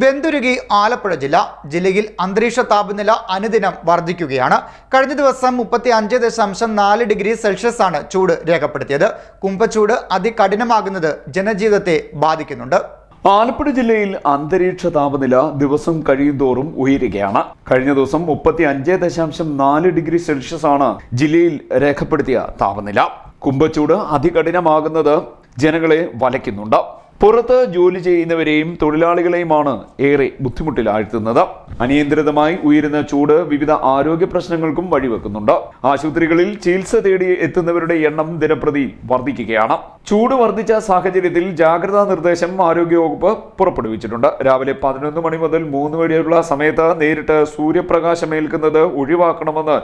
വെന്തുരുകി ആലപ്പുഴ ജില്ല. ജില്ലയിൽ അന്തരീക്ഷ താപനില അനുദിനം വർദ്ധിക്കുകയാണ്. കഴിഞ്ഞ ദിവസം മുപ്പത്തി അഞ്ച് ദശാംശം നാല് ഡിഗ്രി സെൽഷ്യസ് ആണ് ചൂട് രേഖപ്പെടുത്തിയത്. കുംഭച്ചൂട് അതികഠിനമാകുന്നത് ജനജീവിതത്തെ ബാധിക്കുന്നുണ്ട്. ആലപ്പുഴ ജില്ലയിൽ അന്തരീക്ഷ താപനില ദിവസം കഴിയുന്തോറും ഉയരുകയാണ്. കഴിഞ്ഞ ദിവസം മുപ്പത്തി അഞ്ച് ദശാംശം നാല് ഡിഗ്രി സെൽഷ്യസ് ആണ് ജില്ലയിൽ രേഖപ്പെടുത്തിയ താപനില. കുംഭച്ചൂട് അതികഠിനമാകുന്നത് ജനങ്ങളെ വലയ്ക്കുന്നുണ്ട്. പുറത്ത് ജോലി ചെയ്യുന്നവരെയും തൊഴിലാളികളെയുമാണ് ഏറെ ബുദ്ധിമുട്ടിലാഴ്ത്തുന്നത്. അനിയന്ത്രിതമായി ഉയരുന്ന ചൂട് വിവിധ ആരോഗ്യ പ്രശ്നങ്ങൾക്കും വഴിവെക്കുന്നുണ്ട്. ആശുപത്രികളിൽ ചികിത്സ തേടി എത്തുന്നവരുടെ എണ്ണം ദിനപ്രതി വർദ്ധിക്കുകയാണ്. ചൂട് വർദ്ധിച്ച സാഹചര്യത്തിൽ ജാഗ്രതാ നിർദ്ദേശം ആരോഗ്യവകുപ്പ് പുറപ്പെടുവിച്ചിട്ടുണ്ട്. രാവിലെ പതിനൊന്ന് മണി മുതൽ മൂന്ന് വരെയുള്ള സമയത്ത് നേരിട്ട് സൂര്യപ്രകാശം ഏൽക്കുന്നത് ഒഴിവാക്കണമെന്ന്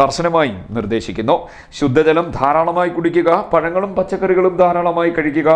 കർശനമായി നിർദ്ദേശിക്കുന്നു. ശുദ്ധജലം ധാരാളമായി കുടിക്കുക പഴങ്ങളും പച്ചക്കറികളും ധാരാളമായി കഴിക്കുക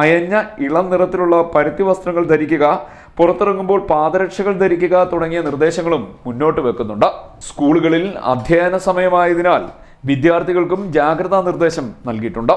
അയഞ്ഞ ഇളം നിറത്തിലുള്ള പരുത്തി വസ്ത്രങ്ങൾ ധരിക്കുക പുറത്തിറങ്ങുമ്പോൾ പാദരക്ഷകൾ ധരിക്കുക തുടങ്ങിയ നിർദ്ദേശങ്ങളും മുന്നോട്ട് വെക്കുന്നുണ്ട്. സ്കൂളുകളിൽ അധ്യയന സമയമായതിനാൽ വിദ്യാർത്ഥികൾക്കും ജാഗ്രതാ നിർദ്ദേശം നൽകിയിട്ടുണ്ട്.